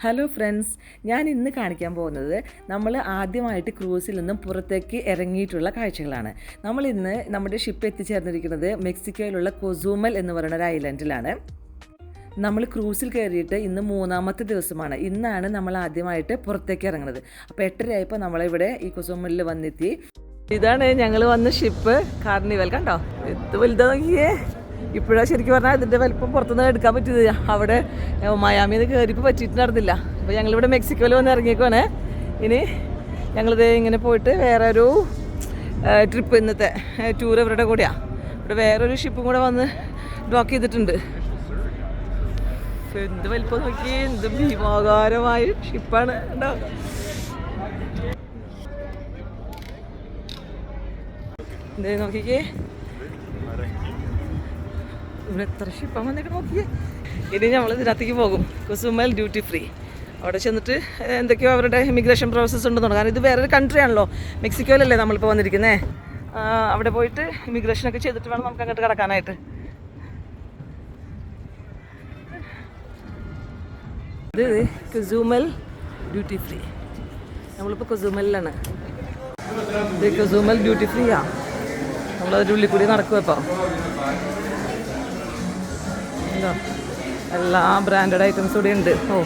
Hello friends ഞാൻ ഇന്ന് കാണിക്കാൻ പോകുന്നത് നമ്മൾ ആദ്യമായിട്ട് ക്രൂസിൽ നിന്നും പുറത്തേക്ക് ഇറങ്ങിയിട്ടുള്ള കാഴ്ചകളാണ്. നമ്മൾ ഇന്ന് നമ്മുടെ ഷിപ്പ് എത്തിച്ചേർന്നിരിക്കുന്നത് മെക്സിക്കോയിലുള്ള കൊസൂമൽ എന്ന് പറയുന്ന ഒരു ഐലൻഡിലാണ് നമ്മൾ ക്രൂസിൽ കയറിയിട്ട് ഇന്ന് മൂന്നാമത്തെ ദിവസമാണ്. ഇന്നാണ് നമ്മൾ ആദ്യമായിട്ട് പുറത്തേക്ക് ഇറങ്ങുന്നത്. അപ്പോൾ എട്ടരയായപ്പോൾ നമ്മളിവിടെ ഈ കൊസൂമലിൽ വന്നെത്തി. ഇതാണ് ഞങ്ങൾ വന്ന ഷിപ്പ് കാർണിവൽ കണ്ടോ? എന്ത് വലുതാ നോക്കിയേ? ഇപ്പോഴാണ് ശരിക്കും പറഞ്ഞാൽ ഇതിന്റെ വലിപ്പം പുറത്തുനിന്ന് എടുക്കാൻ പറ്റിയത്. അവിടെ മയാമിയിൽ നിന്ന് കയറിപ്പോൾ പറ്റിയിട്ടുണ്ടായിരുന്നില്ല അപ്പോൾ ഞങ്ങളിവിടെ മെക്സിക്കോയിൽ വന്ന് ഇറങ്ങിയേക്കുവാണ്. ഇനി ഞങ്ങളിത് ഇങ്ങനെ പോയിട്ട് വേറെ ഒരു ട്രിപ്പ് ഇന്നത്തെ ടൂർ ഇവരുടെ കൂടെയാണ് ഇവിടെ വേറൊരു ഷിപ്പും കൂടെ വന്ന് ഡോക്ക് ചെയ്തിട്ടുണ്ട്. എന്ത് വലിപ്പം നോക്കി എന്ത് ഭീമാകാരമായ ഷിപ്പാണ് എന്തേ നോക്കിക്കേ. ഇവിടെ എത്ര ഷിപ്പാൻ വന്നിട്ട് നോക്കിയേ. ഇനി നമ്മൾ ഇതിനകത്തേക്ക് പോകും. കുസുമൽ ഡ്യൂട്ടി ഫ്രീ അവിടെ ചെന്നിട്ട് എന്തൊക്കെയോ അവരുടെ ഇമിഗ്രേഷൻ പ്രോസസ്സ് ഉണ്ടെന്ന് തോന്നുന്നു. കാരണം ഇത് വേറൊരു കൺട്രി ആണല്ലോ. മെക്സിക്കോയിലല്ലേ നമ്മളിപ്പോൾ വന്നിരിക്കുന്നേ. അവിടെ പോയിട്ട് ഇമിഗ്രേഷൻ ഒക്കെ ചെയ്തിട്ട് വേണം നമുക്ക് അങ്ങോട്ട് കിടക്കാനായിട്ട്. ഇത് കുസുമൽ ഡ്യൂട്ടി ഫ്രീ നമ്മളിപ്പോൾ കുസൂമലിലാണ്. ഇത് കുസൂമൽ ഡ്യൂട്ടി ഫ്രീ നമ്മളതിന്റെ ഉള്ളിൽ കൂടി നടക്കുക ഇപ്പോൾ എന്താ എല്ലാ ബ്രാൻഡഡ് ഐറ്റംസ് ഇവിടെ ഉണ്ട്. ഓ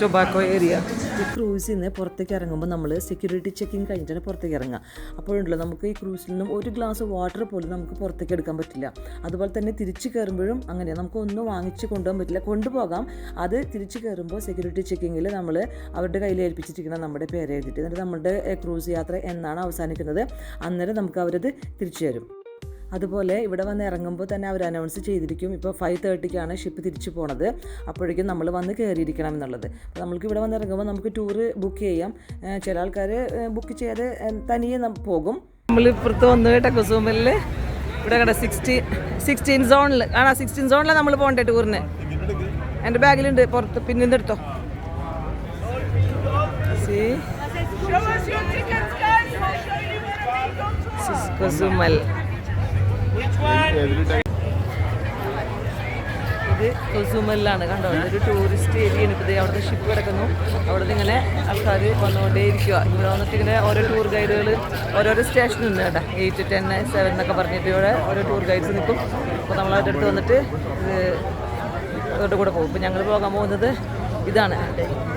ടൊബാക്കോ ഏരിയ ഈ ക്രൂസിൽ നിന്ന് പുറത്തേക്ക് ഇറങ്ങുമ്പോൾ നമ്മൾ സെക്യൂരിറ്റി ചെക്കിങ് കഴിഞ്ഞിട്ടാണ് പുറത്തേക്ക് ഇറങ്ങുക. അപ്പോഴുണ്ടല്ലോ നമുക്ക് ഈ ക്രൂസിൽ നിന്നും ഒരു ഗ്ലാസ് വാട്ടർ പോലും നമുക്ക് പുറത്തേക്ക് എടുക്കാൻ പറ്റില്ല. അതുപോലെ തന്നെ തിരിച്ചു കയറുമ്പോഴും അങ്ങനെ നമുക്ക് ഒന്നും വാങ്ങിച്ച് കൊണ്ടുപോകാൻ പറ്റില്ല. കൊണ്ടുപോകാം. അത് തിരിച്ചു കയറുമ്പോൾ സെക്യൂരിറ്റി ചെക്കിങ്ങിൽ നമ്മൾ അവരുടെ കയ്യിൽ ഏൽപ്പിച്ചിരിക്കണം നമ്മുടെ പേര് എന്നിട്ട് നമ്മുടെ ക്രൂസ് യാത്ര എന്നാണ് അവസാനിക്കുന്നത്. അന്നേരം നമുക്ക് അവരത് തിരിച്ചു തരും. അതുപോലെ ഇവിടെ വന്ന് ഇറങ്ങുമ്പോൾ തന്നെ അവർ അനൗൺസ് ചെയ്തിരിക്കും. ഇപ്പോൾ ഫൈവ് തേർട്ടിക്കാണ് ഷിപ്പ് തിരിച്ചു പോണത്. അപ്പോഴേക്കും നമ്മൾ വന്ന് കയറിയിരിക്കണം എന്നുള്ളത്. അപ്പോൾ നമുക്ക് ഇവിടെ വന്ന് ഇറങ്ങുമ്പോൾ നമുക്ക് ടൂറ് ബുക്ക് ചെയ്യാം. ചില ആൾക്കാർ ബുക്ക് ചെയ്യാതെ തനിയെ പോകും. നമ്മൾ ഇപ്പുറത്ത് വന്ന് കേട്ടോ കുസുമലിൽ ഇവിടെ കണ്ട സിക്സ്റ്റി സിക്സ്റ്റീൻ സോണിൽ ആണോ സിക്സ്റ്റീൻ സോണിലാണ് നമ്മൾ പോകണ്ടേ ടൂറിന് എന്റെ ബാഗിലുണ്ട്. പുറത്ത് പിന്നിന്ന് എടുത്തോ? സി കുസുമൽ ഇത് കൊസുമലിലാണ് കണ്ടോ? ഇതൊരു ടൂറിസ്റ്റ് ഏരിയ ആണ്. ഇപ്പോൾ അവിടുത്തെ ഷിപ്പ് കിടക്കുന്നു. അവിടെ നിന്ന് ഇങ്ങനെ ആൾക്കാർ വന്നുകൊണ്ടേ ഇരിക്കുക ഇവിടെ വന്നിട്ട് ഇങ്ങനെ ഓരോ ടൂർ ഗൈഡുകൾ ഓരോരോ സ്റ്റേഷൻ ഉണ്ട് കേട്ടോ. എയ്റ്റ് ടെൻ സെവൻ എന്നൊക്കെ പറഞ്ഞിട്ട് ഇവിടെ ഓരോ ടൂർ ഗൈഡ്സ് നിൽക്കും. അപ്പോൾ നമ്മൾ അവരുടെ അടുത്ത് വന്നിട്ട് ഇത് അവരുടെ കൂടെ പോകും. ഇപ്പോൾ ഞങ്ങൾ പോകാൻ പോകുന്നത് ഇതാണ്.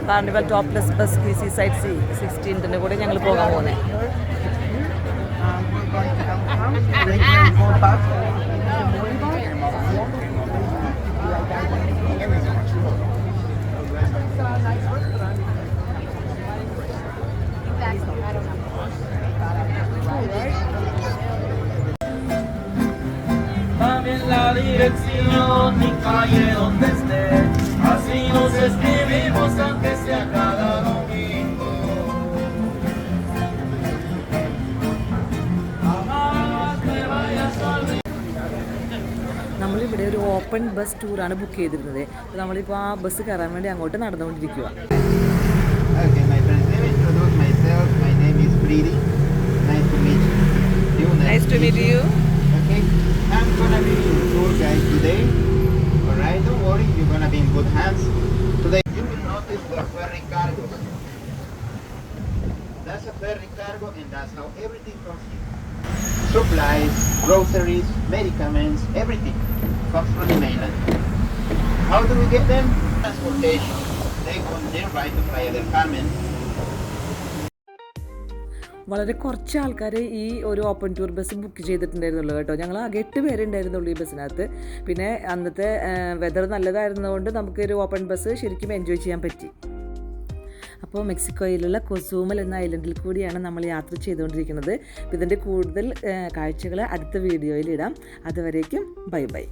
കാർണിവൽ ടോപ്ലെസ് ബസ് കി സി സൈറ്റ് സി സിക്സ്റ്റീൻത്തിന്റെ കൂടെ ഞങ്ങൾ പോകാൻ പോകുന്നത് Dame la dirección, mi calle donde esté. Así nos escribimos aunque നമ്മളിവിടെ ഒരു ഓപ്പൺ ബസ് ടൂറാണ് ബുക്ക് ചെയ്തിരുന്നത് അപ്പോൾ നമ്മളിപ്പോൾ ആ ബസ് കയറാൻ വേണ്ടി അങ്ങോട്ട് നടന്നുകൊണ്ടിരിക്കുക Okay, my friends, let me introduce myself. My name is Brady. Nice to meet you. Okay, I'm gonna be your tour guide today. Alright, don't worry, you're gonna be in good hands. Today, you will notice the ferry cargo. That's a ferry cargo, and that's how everything comes here. Supplies, groceries, medicaments, everything comes from the mainland. How do we get them? Transportation. They come there right to fire their Carmen. വളരെ കുറച്ച് ആൾക്കാർ ഈ ഒരു open tour bus book ചെയ്തിട്ടുണ്ടായിരുന്നുള്ളൂ കേട്ടോ ഞങ്ങൾ ആകെ എട്ട് പേരുണ്ടായിരുന്നുള്ളൂ ഈ ബസ്സിനകത്ത് പിന്നെ അന്നത്തെ വെതർ നല്ലതായിരുന്നതുകൊണ്ട് നമുക്ക് ഒരു ഓപ്പൺ ബസ് ശരിക്കും എൻജോയ് ചെയ്യാൻ പറ്റി അപ്പോൾ മെക്സിക്കോയിലുള്ള കൊസൂമൽ എന്ന ഐലൻഡിൽ കൂടിയാണ് നമ്മൾ യാത്ര ചെയ്തുകൊണ്ടിരിക്കുന്നത് ഇതിന്റെ കൂടുതൽ കാഴ്ചകൾ അടുത്ത വീഡിയോയിൽ ഇടാം അതുവരേക്കും ബൈ ബൈ